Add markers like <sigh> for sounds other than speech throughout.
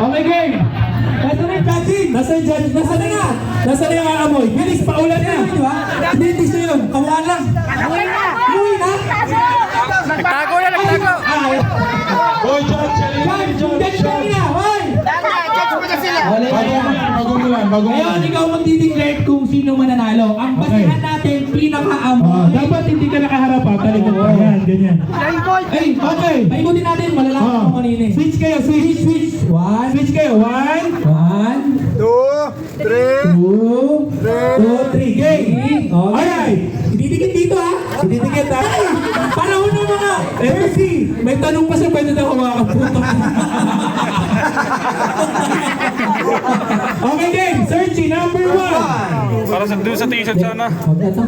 Okay, game. Nasa na yung judging? Nasa yung judging? Nasa na nga? Nasa na yung aamoy? Bilis, paulan na. Hindi siya yun. Kawalan lang. Umuwi na. Umuwi na? Nagtago na, nagtago! Ay. Hoy, Judge, judge na. Hoy! Bago mo yan, bago mo yan, bago mo yan. Ngayon, ikaw magdideclare kung sino mananalo. Ang basihan natin, Ah, pinaka-amoy. dapat hindi ka nakaharap ha, talikod ka. Yan, ganyan. Ay, okay. Paikutin natin, malalaman Ah. mo kanina eh. Switch kayo, switch, switch. Kayo, one, one, Two, three, two, two, three, game. Okay. Alright. Didikit dito ha. Titikit ha. Panahon na mga. Mercy. May tanong pa siya, pwede na hawakan puto. <laughs> Okay, game. Searchy, number one. Para sa doon sa t-shirt sana. Huwag na to.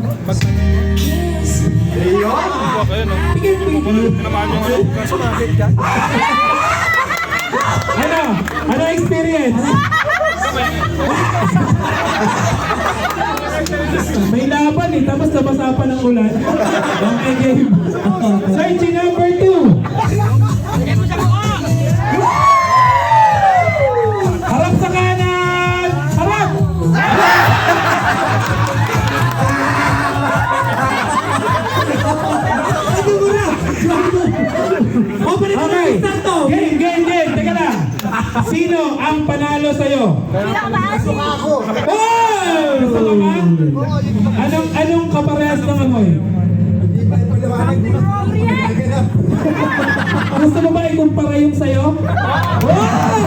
Huwag ayun, no? Tigil, tigil. Tinamaan yung ano. Kaso bakit ka? <laughs> Ano? Experience? May laban eh, tapos nabasa pa ng ulan. Okay, game. Searchy, number ang panalo sa'yo? Oh! Gusto mo ba? Anong, anong kaparehas ng amoy? Gusto mo ba ikumpara yung sa'yo? Oh!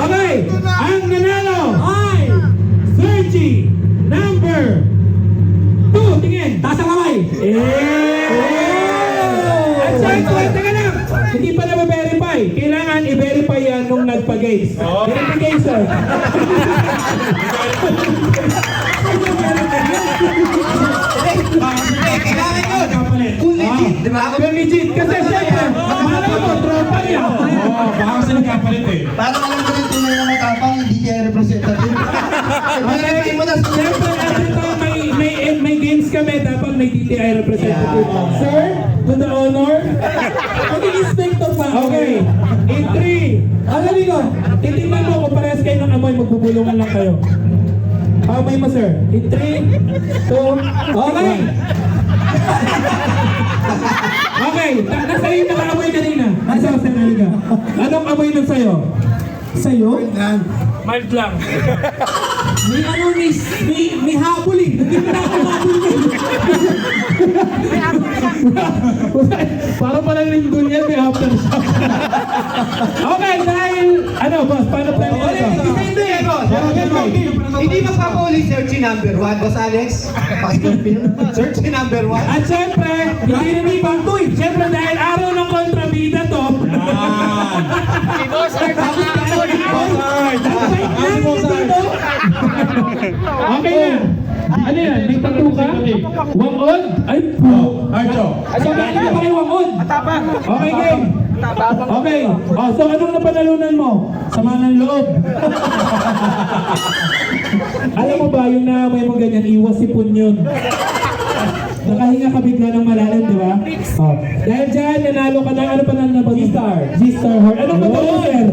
Okay, ang nanalo ay Sergi number 2. Tingin. Taas ang kamay. Eh! At syempre, teka lang, hindi pa na verify Kailangan nung nagpa-gaze. Verification. Kailangan yun. Kung legit, di ba? Kung legit. Kasi syempre, malay mo, tropa niya. Oo, baka kasi nagkapalit eh. Para alam ko rin tunay na matapang, hindi kaya representative. Okay, mo na Siyempre, may, may, may games kami, dapat may DTI representative. Sir, to the honor. Galing ko. Titingnan mo kung parehas kayo ng amoy, magbubulungan lang kayo. Amoy mo, sir. In three, two, Okay. <laughs> Okay, na- nasa iyo nakaamoy kanina. Nasa sa ka. Anong amoy nun sa'yo? Sa'yo? Mild lang. May ano, may, may, may habol eh. Hindi na ako habol eh. Parang palang lindol yan, may after shock. okay, dahil, ano boss, paano plan nila ito? Hindi, boss. Hindi magpapaulit search number one, Boss Alex. Search number one. At syempre, hindi na ni Bangto eh. Syempre dahil araw ng kontrabida to. Si Boss Art, okay na. Ano yan? May tattoo ka? Wangod? Ay, po. Archo. So, galing ka pa kay Wangod? Okay, game. Okay. Oh, so anong napanalunan mo? Sama ng loob. Alam mo ganyan, iwas sipon yun. <laughs> Nakahinga ka bigla ng malalim, di ba? Oh. Dahil dyan, nanalo ka na, ano pa na ba? G-Star. G-Star Heart. Anong ba ito, sir?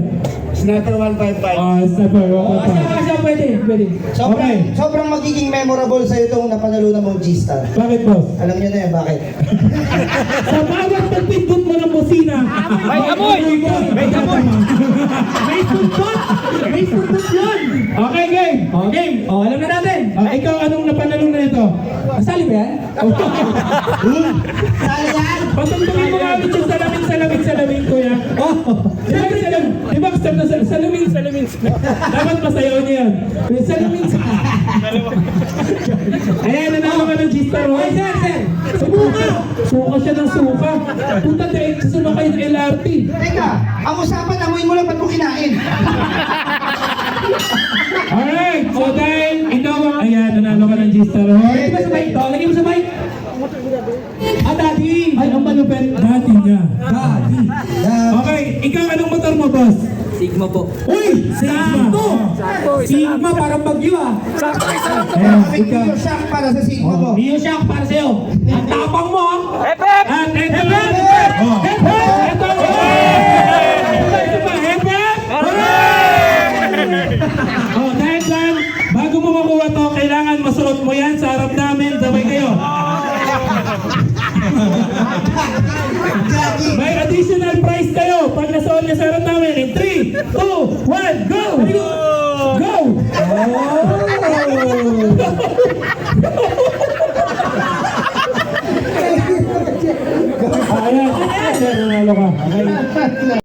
Sniper 155. Ah, sniper. Oh, Okay. siya, siya, pwede, pwede. Sobrang, Okay. sobrang magiging memorable sa itong napanalunan mong G-Star. Bakit, boss? Alam niyo na yan, bakit? <laughs> Sa bawat pagpindot mo ng busina, May amoy! May amoy! May suntot! May suntot yun! Okay, game! Oh, game. Oh, alam na natin. Ah, ikaw, anong napanalo na ito? Masali ba yan? <laughs> Sali yan! Patungtungin mo nga ulit yung salamin, salamin, salamin, kuya. Oh, Salamin, salamin. Di ba gusto na sa salamin, salamin. Dapat masayaw niya yan. Yung Salamin, Ayan, nanalo ka ng G-Star. oh. Ay, sir, sir. Suka! Suka siya ng suka. Punta tayo, sumakay sa LRT. Teka, ang usapan, amoy mo lang ba't mo kinain? Oh. Lagyan mo sa mic. Oh, lagyan mo sa mic. Ah, daddy. Ay, ang malupit. Niya. Daddy. Okay, ikaw anong motor mo, boss? Sigma po. Uy! Sakto! Sigma, parang bagyo ah. Ayan, May ikaw. clear shock para sa sigma mo. Mio Shock para sa'yo. Ang tapang mo ginawa niya sarap namin in 3, 2, 1, go! Go! Go! Oh! <laughs>